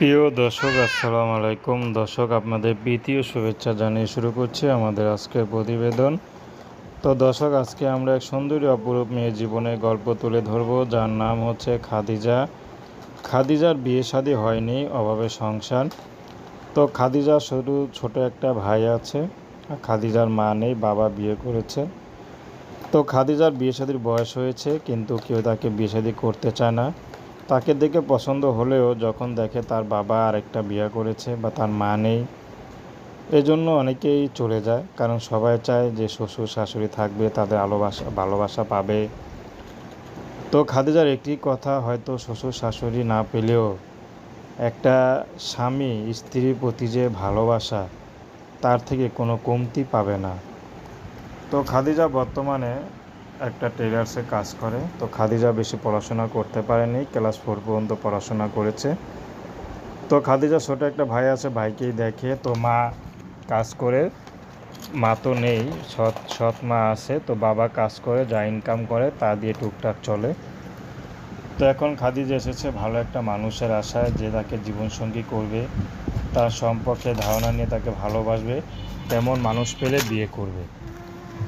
প্রিয় দর্শক, আসসালামু আলাইকুম। দর্শক, আপনাদের দ্বিতীয় শুভেচ্ছা জানিয়ে শুরু করছি আমাদের আজকের প্রতিবেদন। তো দর্শক, আজকে আমরা এক সুন্দরী অপরূপ মেয়ের জীবনের গল্প তুলে ধরব, যার নাম হচ্ছে খাদিজা। খাদিজার বিয়ে শাদী হয়নি, অভাবে সংসার। তো খাদিজার শুধু ছোট একটা ভাই আছে খাদিজার মা নেই, বাবা বিয়ে করেছে। তো খাদিজার বিয়ে শাদীর বয়স হয়েছে, কিন্তু কেউ তাকে বিয়ে শাদী করতে চায় না। তাকে দেখে পছন্দ হলেও যখন দেখে তার বাবা আরেকটা বিয়ে করেছে বা তার মা নেই, এজন্য অনেকেই চলে যায়। কারণ সবাই চায় যে শ্বশুর শাশুড়ি থাকবে, তাদের ভালোবাসা ভালোবাসা পাবে। তো খাদিজার একটি কথা হয়তো শ্বশুর শাশুড়ি না পেলেও, একটা স্বামী স্ত্রীর প্রতি যে ভালোবাসা, তার থেকে কোনো কমতি পাবে না। তো খাদিজা বর্তমানে একটা টেলার্সে কাজ করে। তো খাদিজা বেশি পড়াশোনা করতে পারেনি, ক্লাস ফোর পর্যন্ত পড়াশোনা করেছে। তো খাদিজা ছোট একটা ভাই আছে, ভাইকেই দেখে। তো মা কাজ করে, মা তো নেই, সৎ সৎ মা আছে। তো বাবা কাজ করে, যা ইনকাম করে, তা দিয়ে টুকটাক চলে। তো এখন খাদিজা এসেছে, ভালো একটা মানুষের আশায় যে তাকে জীবনসঙ্গী করবে। তার সম্পর্কে ধারণা নিয়ে তাকে ভালোবাসবে। তেমন মানুষ পেলে বিয়ে করবে।